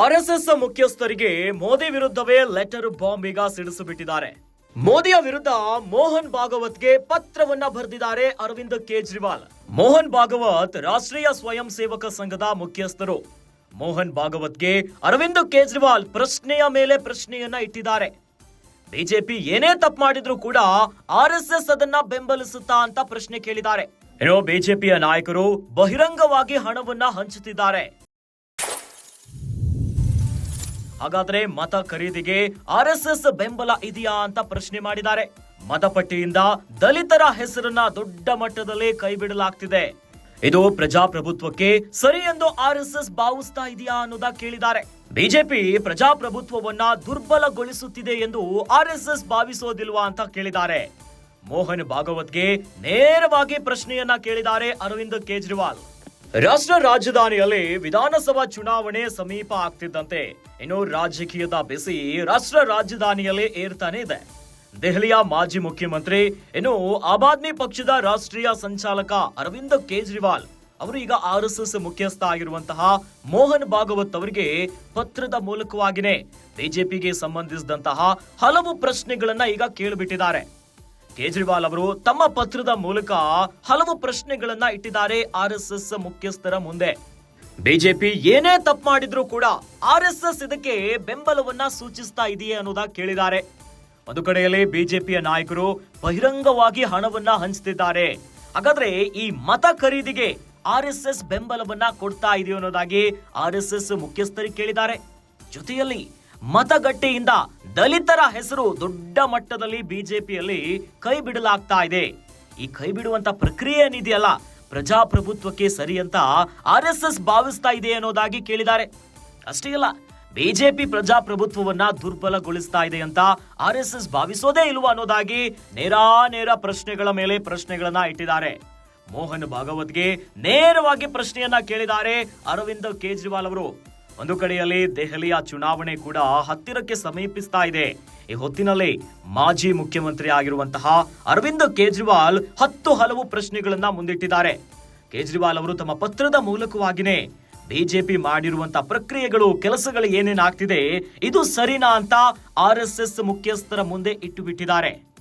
RSS ಮುಖ್ಯಸ್ಥರಿಗೆ ಮೋದಿ ವಿರುದ್ಧವೇ letter bomb ಈಗ ಸಿಡಿಸಿಬಿಟ್ಟಿದ್ದಾರೆ ಮೋದಿಯ ವಿರುದ್ಧ ಮೋಹನ್ ಭಾಗವತ್ಗೆ ಪತ್ರವನ್ನ ಬರೆದಿದ್ದಾರೆ ಅರವಿಂದ್ ಕೇಜ್ರಿವಾಲ್. ಮೋಹನ್ ಭಾಗವತ್ ರಾಷ್ಟ್ರೀಯ ಸ್ವಯಂ ಸೇವಕ ಸಂಘದ ಮುಖ್ಯಸ್ಥರು. ಮೋಹನ್ ಭಾಗವತ್ಗೆ ಅರವಿಂದ್ ಕೇಜ್ರಿವಾಲ್ ಪ್ರಶ್ನೆಯ ಮೇಲೆ ಪ್ರಶ್ನೆಯನ್ನ ಇಟ್ಟಿದ್ದಾರೆ. ಬಿಜೆಪಿ ಏನೇ ತಪ್ಪು ಮಾಡಿದ್ರು ಕೂಡ ಆರ್ ಅದನ್ನ ಬೆಂಬಲಿಸುತ್ತಾ ಅಂತ ಪ್ರಶ್ನೆ ಕೇಳಿದ್ದಾರೆ. ಏನೋ ಬಿಜೆಪಿಯ ನಾಯಕರು ಬಹಿರಂಗವಾಗಿ ಹಣವನ್ನ ಹಂಚುತ್ತಿದ್ದಾರೆ. ಹಾಗಾದ್ರೆ ಮತ ಖರೀದಿಗೆ ಆರ್ ಎಸ್ ಎಸ್ ಬೆಂಬಲ ಇದೆಯಾ ಅಂತ ಪ್ರಶ್ನೆ ಮಾಡಿದ್ದಾರೆ. ಮತಪಟ್ಟಿಯಿಂದ ದಲಿತರ ಹೆಸರನ್ನ ದೊಡ್ಡ ಮಟ್ಟದಲ್ಲಿ ಕೈಬಿಡಲಾಗ್ತಿದೆ. ಇದು ಪ್ರಜಾಪ್ರಭುತ್ವಕ್ಕೆ ಸರಿ ಎಂದು ಆರ್ ಎಸ್ ಎಸ್ ಭಾವಿಸ್ತಾ ಇದೆಯಾ ಅನ್ನೋದ ಕೇಳಿದ್ದಾರೆ. ಬಿಜೆಪಿ ಪ್ರಜಾಪ್ರಭುತ್ವವನ್ನ ದುರ್ಬಲಗೊಳಿಸುತ್ತಿದೆ ಎಂದು ಆರ್ ಎಸ್ ಎಸ್ ಭಾವಿಸೋದಿಲ್ವಾ ಅಂತ ಕೇಳಿದ್ದಾರೆ. ಮೋಹನ್ ಭಾಗವತ್ಗೆ ನೇರವಾಗಿ ಪ್ರಶ್ನೆಯನ್ನ ಕೇಳಿದ್ದಾರೆ ಅರವಿಂದ್ ಕೇಜ್ರಿವಾಲ್. ರಾಷ್ಟ್ರ ರಾಜಧಾನಿಯಲ್ಲಿ ವಿಧಾನಸಭಾ ಚುನಾವಣೆ ಸಮೀಪ ಆಗ್ತಿದ್ದಂತೆ ಇನ್ನು ರಾಜಕೀಯದ ಬಿಸಿ ರಾಷ್ಟ್ರ ರಾಜಧಾನಿಯಲ್ಲಿ ಏರ್ತಾನೆ ಇದೆ. ದೆಹಲಿಯ ಮಾಜಿ ಮುಖ್ಯಮಂತ್ರಿ, ಇನ್ನು ಆಮ್ ಆದ್ಮಿ ಪಕ್ಷದ ರಾಷ್ಟ್ರೀಯ ಸಂಚಾಲಕ ಅರವಿಂದ್ ಕೇಜ್ರಿವಾಲ್ ಅವರು ಈಗ ಆರ್ ಎಸ್ ಎಸ್ ಮುಖ್ಯಸ್ಥ ಆಗಿರುವಂತಹ ಮೋಹನ್ ಭಾಗವತ್ ಅವರಿಗೆ ಪತ್ರದ ಮೂಲಕವಾಗಿನೇ ಬಿಜೆಪಿಗೆ ಸಂಬಂಧಿಸಿದಂತಹ ಹಲವು ಪ್ರಶ್ನೆಗಳನ್ನ ಈಗ ಕೇಳಿಬಿಟ್ಟಿದ್ದಾರೆ. ಕೇಜ್ರಿವಾಲ್ ಅವರು ತಮ್ಮ ಪತ್ರದ ಮೂಲಕ ಹಲವು ಪ್ರಶ್ನೆಗಳನ್ನ ಇಟ್ಟಿದ್ದಾರೆ ಆರ್ ಎಸ್ ಎಸ್ ಮುಖ್ಯಸ್ಥರ ಮುಂದೆ. ಬಿಜೆಪಿ ಏನೇ ತಪ್ಪು ಮಾಡಿದ್ರು ಕೂಡ ಆರ್ ಎಸ್ ಇದಕ್ಕೆ ಬೆಂಬಲವನ್ನ ಸೂಚಿಸ್ತಾ ಇದೆಯೇ ಅನ್ನೋದ ಕೇಳಿದ್ದಾರೆ. ಒಂದು ಕಡೆಯಲ್ಲಿ ಬಿಜೆಪಿಯ ನಾಯಕರು ಬಹಿರಂಗವಾಗಿ ಹಣವನ್ನ ಹಂಚ್ತಿದ್ದಾರೆ. ಹಾಗಾದ್ರೆ ಈ ಮತ ಖರೀದಿಗೆ ಆರ್ ಎಸ್ ಎಸ್ ಬೆಂಬಲವನ್ನ ಕೊಡ್ತಾ ಇದೆಯೋ ಅನ್ನೋದಾಗಿ ಆರ್ ಎಸ್ ಎಸ್ ಮುಖ್ಯಸ್ಥರಿಗೆ ಕೇಳಿದ್ದಾರೆ. ಜೊತೆಯಲ್ಲಿ ಮತಗಟ್ಟೆಯಿಂದ ದಲಿತರ ಹೆಸರು ದೊಡ್ಡ ಮಟ್ಟದಲ್ಲಿ ಬಿಜೆಪಿಯಲ್ಲಿ ಕೈ ಬಿಡಲಾಗ್ತಾ ಇದೆ. ಈ ಕೈ ಬಿಡುವಂತ ಪ್ರಕ್ರಿಯೆ ಏನಿದೆಯಲ್ಲ, ಪ್ರಜಾಪ್ರಭುತ್ವಕ್ಕೆ ಸರಿ ಅಂತ ಆರ್ ಎಸ್ ಎಸ್ ಭಾವಿಸ್ತಾ ಇದೆ ಅನ್ನೋದಾಗಿ ಕೇಳಿದ್ದಾರೆ. ಅಷ್ಟೇ ಅಲ್ಲ, ಬಿಜೆಪಿ ಪ್ರಜಾಪ್ರಭುತ್ವವನ್ನ ದುರ್ಬಲಗೊಳಿಸ್ತಾ ಇದೆ ಅಂತ ಆರ್ ಎಸ್ ಎಸ್ ಭಾವಿಸೋದೇ ಇಲ್ವಾ ಅನ್ನೋದಾಗಿ ನೇರ ಪ್ರಶ್ನೆಗಳ ಮೇಲೆ ಪ್ರಶ್ನೆಗಳನ್ನ ಇಟ್ಟಿದ್ದಾರೆ. ಮೋಹನ್ ಭಾಗವತ್ಗೆ ನೇರವಾಗಿ ಪ್ರಶ್ನೆಯನ್ನ ಕೇಳಿದ್ದಾರೆ ಅರವಿಂದ್ ಕೇಜ್ರಿವಾಲ್ ಅವರು. ಒಂದು ಕಡೆಯಲ್ಲಿ ದೆಹಲಿಯ ಚುನಾವಣೆ ಕೂಡ ಹತ್ತಿರಕ್ಕೆ ಸಮೀಪಿಸ್ತಾ ಇದೆ. ಈ ಹೊತ್ತಿನಲ್ಲಿ ಮಾಜಿ ಮುಖ್ಯಮಂತ್ರಿ ಆಗಿರುವಂತಹ ಅರವಿಂದ್ ಕೇಜ್ರಿವಾಲ್ ಹತ್ತು ಹಲವು ಪ್ರಶ್ನೆಗಳನ್ನ ಮುಂದಿಟ್ಟಿದ್ದಾರೆ. ಕೇಜ್ರಿವಾಲ್ ಅವರು ತಮ್ಮ ಪತ್ರದ ಮೂಲಕವಾಗಿನೇ ಬಿಜೆಪಿ ಮಾಡಿರುವಂತಹ ಪ್ರಕ್ರಿಯೆಗಳು, ಕೆಲಸಗಳು ಏನೇನಾಗ್ತಿದೆ, ಇದು ಸರಿನಾ ಅಂತ ಆರ್ ಎಸ್ ಮುಖ್ಯಸ್ಥರ ಮುಂದೆ ಇಟ್ಟು ಬಿಟ್ಟಿದ್ದಾರೆ.